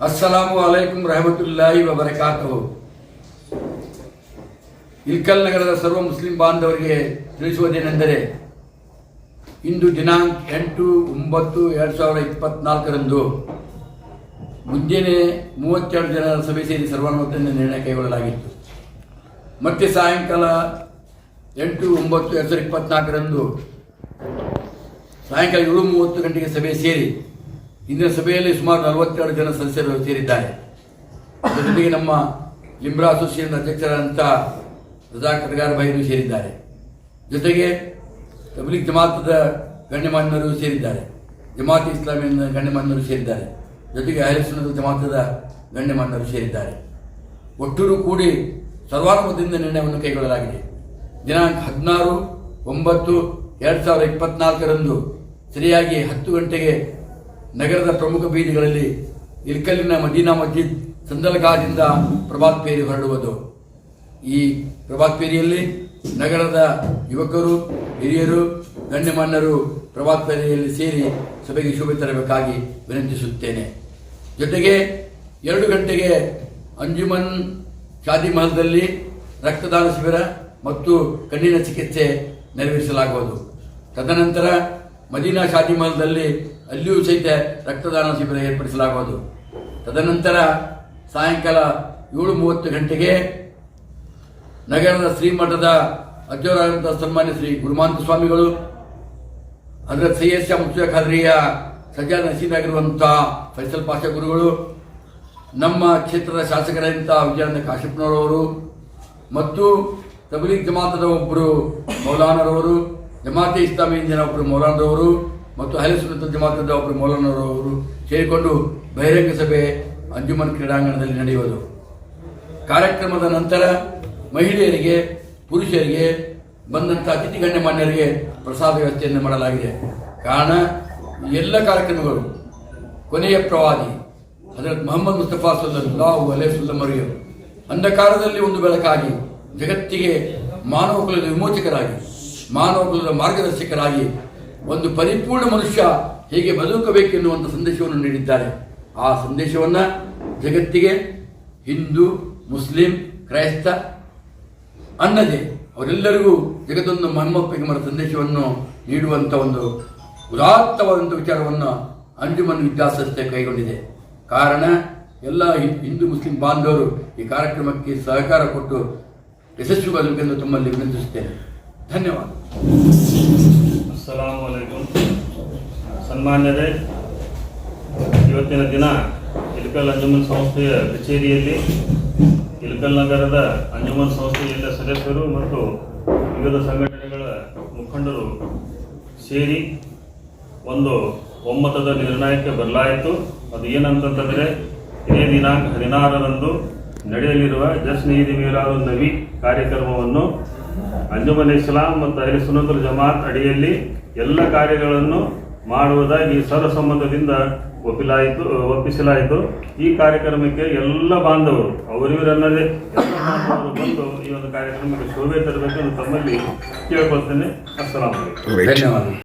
ಅಸ್ಸಲಾಮು ಅಲೈಕುಂ ರಹಮತುಲ್ಲಾಹಿ ವಬರಕಾತು ಇಲ್ಕಲ್ ನಗರದ ಸರ್ವ ಮುಸ್ಲಿಂ ಬಾಂಧವರಿಗೆ ತಿಳಿಸುವುದೇನೆಂದರೆ, ಇಂದು ದಿನಾಂಕ ಎಂಟು ಒಂಬತ್ತು ಎರಡು ಸಾವಿರದ ಇಪ್ಪತ್ನಾಲ್ಕರಂದು ಮುಂಜಾನೆ ಮೂವತ್ತೆರಡು ಜನರ ಸಭೆ ಸೇರಿ ಸರ್ವಾನುಮತದಿಂದ ನಿರ್ಣಯ ಕೈಗೊಳ್ಳಲಾಗಿತ್ತು. ಮತ್ತೆ ಸಾಯಂಕಾಲ ಎಂಟು ಒಂಬತ್ತು ಎರಡು ಸಾವಿರದ ಇಪ್ಪತ್ನಾಲ್ಕರಂದು ಸಾಯಂಕಾಲ ಏಳು ಮೂವತ್ತು ಗಂಟೆಗೆ ಸಭೆ ಸೇರಿ ಇಂದಿನ ಸಭೆಯಲ್ಲಿ ಸುಮಾರು ನಲವತ್ತೆರಡು ಜನ ಸದಸ್ಯರು ಸೇರಿದ್ದಾರೆ. ಜೊತೆಗೆ ನಮ್ಮ ಲಿಂಬ್ರಾ ಅಸೋಸಿಯೇಷನ್ ಅಧ್ಯಕ್ಷರಾದಂಥ ರಜಾ ಕರ್ಗಾರ್ ಭಾಯಿರು ಸೇರಿದ್ದಾರೆ. ಜೊತೆಗೆ ತಬ್ಲಿಕ್ ಜಮಾತದ ಗಣ್ಯಮಾನ್ಯರು ಸೇರಿದ್ದಾರೆ. ಜಮಾತ್ ಇಸ್ಲಾಮಿನ ಗಣ್ಯಮಾನ್ಯರು ಸೇರಿದ್ದಾರೆ. ಜೊತೆಗೆ ಅಹಲಿಸುನದ ಜಮಾತದ ಗಣ್ಯಮಾನ್ಯರು ಸೇರಿದ್ದಾರೆ. ಒಟ್ಟೂರು ಕೂಡಿ ಸರ್ವಾನುಮತದಿಂದ ನಿರ್ಣಯವನ್ನು ಕೈಗೊಳ್ಳಲಾಗಿದೆ. ದಿನಾಂಕ ಹದಿನಾರು ಒಂಬತ್ತು ಎರಡು ಸಾವಿರದ ಇಪ್ಪತ್ನಾಲ್ಕರಂದು ಸರಿಯಾಗಿ ಹತ್ತು ಗಂಟೆಗೆ ನಗರದ ಪ್ರಮುಖ ಬೀದಿಗಳಲ್ಲಿ ಇಲ್ಕಲ್ಲಿನ ಮದೀನಾ ಮಸ್ಜಿದ್ ಸಂದಲ್ಗಾದಿಂದ ಪ್ರಭಾತ್ ಪೇರಿ ಹೊರಡುವುದು. ಈ ಪ್ರಭಾತ್ ಪೇರಿಯಲ್ಲಿ ನಗರದ ಯುವಕರು, ಹಿರಿಯರು ಗಣ್ಯಮಾನ್ಯರು ಪ್ರಭಾತ್ ಪೇರಿಯಲ್ಲಿ ಸೇರಿ ಸಭೆಗೆ ಶುಭ ತರಬೇಕಾಗಿ ವಿನಂತಿಸುತ್ತೇನೆ. ಜೊತೆಗೆ ಎರಡು ಗಂಟೆಗೆ ಅಂಜುಮನ್ ಶಾದಿ ಮಹಲ್ದಲ್ಲಿ ರಕ್ತದಾನ ಶಿಬಿರ ಮತ್ತು ಕಣ್ಣಿನ ಚಿಕಿತ್ಸೆ ನೆರವೇರಿಸಲಾಗುವುದು. ತದನಂತರ ಮದೀನಾ ಶಾದಿ ಮಹಲ್ದಲ್ಲಿ ಅಲ್ಲಿಯೂ ಸಹಿತ ರಕ್ತದಾನ ಶಿಬಿರ ಏರ್ಪಡಿಸಲಾಗುವುದು. ತದನಂತರ ಸಾಯಂಕಾಲ ಏಳು ಮೂವತ್ತು ಗಂಟೆಗೆ ನಗರದ ಶ್ರೀಮಠದ ಅಜ್ಜೋರಾದಂಥ ಸನ್ಮಾನ್ಯ ಶ್ರೀ ಗುರುಮಾಂತ ಸ್ವಾಮಿಗಳು ಅದರ ಸೈಯದ್ ಎಸ್ ಮುಖ್ಯ ಖಾದ್ರಿಯ ಸಜ್ಜಾ ನಸೀದಾಗಿರುವಂಥ ಫೈಸಲ್ ಪಾಷ ಗುರುಗಳು, ನಮ್ಮ ಕ್ಷೇತ್ರದ ಶಾಸಕರಾದಂಥ ವಿಜಯಾನಂದ ಕಾಶಪ್ಪನವರವರು ಮತ್ತು ತಬಲೀಗ್ ಜಮಾತದ ಒಬ್ಬರು ಮೌಲಾನರವರು, ಜಮಾತೆ ಇಸ್ಲಾಮಿ ಒಬ್ಬರು ಮೌಲಾನರವರು ಮತ್ತು ಅಹಲೆ ಸುನ್ನತ ಜಮಾತದ ಒಬ್ಬರು ಮೌಲಾನರವರು ಸೇರಿಕೊಂಡು ಬಹಿರಂಗ ಸಭೆ ಅಂಜುಮನ್ ಕ್ರೀಡಾಂಗಣದಲ್ಲಿ ನಡೆಯುವುದು. ಕಾರ್ಯಕ್ರಮದ ನಂತರ ಮಹಿಳೆಯರಿಗೆ, ಪುರುಷರಿಗೆ ಬಂದಂಥ ಅತಿಥಿ ಗಣ್ಯಮಾನ್ಯರಿಗೆ ಪ್ರಸಾದ ವ್ಯವಸ್ಥೆಯನ್ನು ಮಾಡಲಾಗಿದೆ. ಕಾರಣ, ಎಲ್ಲ ಕಾರ್ಯಕ್ರಮಗಳು ಕೊನೆಯ ಪ್ರವಾದಿ ಹಜರತ್ ಮೊಹಮ್ಮದ್ ಮುಸ್ತಫಾ ಸಲ್ಲಲ್ಲಾಹು ಅಲೇ ಸುಲ್ಲಮರಿಯು ಅಂಧಕಾರದಲ್ಲಿ ಒಂದು ಬೆಳಕಾಗಿ ಜಗತ್ತಿಗೆ ಮಾನವ ಕುಲದ ವಿಮೋಚಕರಾಗಿ, ಮಾನವ ಕುಲದ ಮಾರ್ಗದರ್ಶಕರಾಗಿ ಒಂದು ಪರಿಪೂರ್ಣ ಮನುಷ್ಯ ಹೇಗೆ ಬದುಕಬೇಕೆನ್ನುವಂಥ ಸಂದೇಶವನ್ನು ನೀಡಿದ್ದಾರೆ. ಆ ಸಂದೇಶವನ್ನು ಜಗತ್ತಿಗೆ ಹಿಂದೂ, ಮುಸ್ಲಿಂ, ಕ್ರೈಸ್ತ ಅನ್ನದೇ ಅವರೆಲ್ಲರಿಗೂ ಜಗತ್ತೊಂದು ಮೊಹಮ್ಮದ್ ಮರ ಸಂದೇಶವನ್ನು ನೀಡುವಂಥ ಒಂದು ಉದಾತ್ತವಾದಂಥ ವಿಚಾರವನ್ನು ಅಂಜುಮನ್ ವಿದ್ಯಾಸಂಸ್ಥೆ ಕೈಗೊಂಡಿದೆ. ಕಾರಣ ಎಲ್ಲ ಹಿಂದೂ, ಮುಸ್ಲಿಂ ಬಾಂಧವರು ಈ ಕಾರ್ಯಕ್ರಮಕ್ಕೆ ಸಹಕಾರ ಕೊಟ್ಟು ಯಶಸ್ವಿ ಯಶಸ್ವಿಗೊಳ್ಳಬೇಕೆಂದು ತಮ್ಮಲ್ಲಿ ವಿನಂತಿಸುತ್ತೇನೆ. ಧನ್ಯವಾದ. ಅಸ್ಸಲಾಮು ಅಲೈಕುಂ ಸನ್ಮಾನ್ಯರೇ, ಇವತ್ತಿನ ದಿನ ಇಲ್ಕಲ್ ಅಂಜುಮನ್ ಸಂಸ್ಥೆಯ ಕಚೇರಿಯಲ್ಲಿ ಇಲ್ಕಲ್ ನಗರದ ಅಂಜುಮನ್ ಸಂಸ್ಥೆಯ ಸದಸ್ಯರು ಮತ್ತು ವಿವಿಧ ಸಂಘಟನೆಗಳ ಮುಖಂಡರು ಸೇರಿ ಒಂದು ಒಮ್ಮತದ ನಿರ್ಣಯಕ್ಕೆ ಬರಲಾಯಿತು. ಅದು ಏನಂತಂತಂದರೆ, ಇದೇ ದಿನಾಂಕ ಹದಿನಾರರಂದು ನಡೆಯಲಿರುವ ಜಸ್ನೀದಿ ಮೀರಾದು ನವಿ ಕಾರ್ಯಕ್ರಮವನ್ನು ಅಂಜುಮನ್ ಇಸ್ಲಾಂ ಮತ್ತು ಅಹ್ಲೆ ಸುನತುಲ್ ಜಮಾತ್ ಅಡಿಯಲ್ಲಿ ಎಲ್ಲ ಕಾರ್ಯಗಳನ್ನು ಮಾಡುವುದಾಗಿ ಸರ್ವಸಮ್ಮತದಿಂದ ಒಪ್ಪಿಲಾಯಿತು, ಒಪ್ಪಿಸಲಾಯಿತು. ಈ ಕಾರ್ಯಕ್ರಮಕ್ಕೆ ಎಲ್ಲ ಬಾಂಧವರು ಅವರಿವರನ್ನದೇ ಬಂದು ಈ ಒಂದು ಕಾರ್ಯಕ್ರಮಕ್ಕೆ ಶೋಭೆ ತರಬೇಕೆಂದು ತಮ್ಮಲ್ಲಿ ಕೇಳ್ಕೊಳ್ತೇನೆ. ಅಸ್ಸಲಾಂ ಧನ್ಯವಾದ.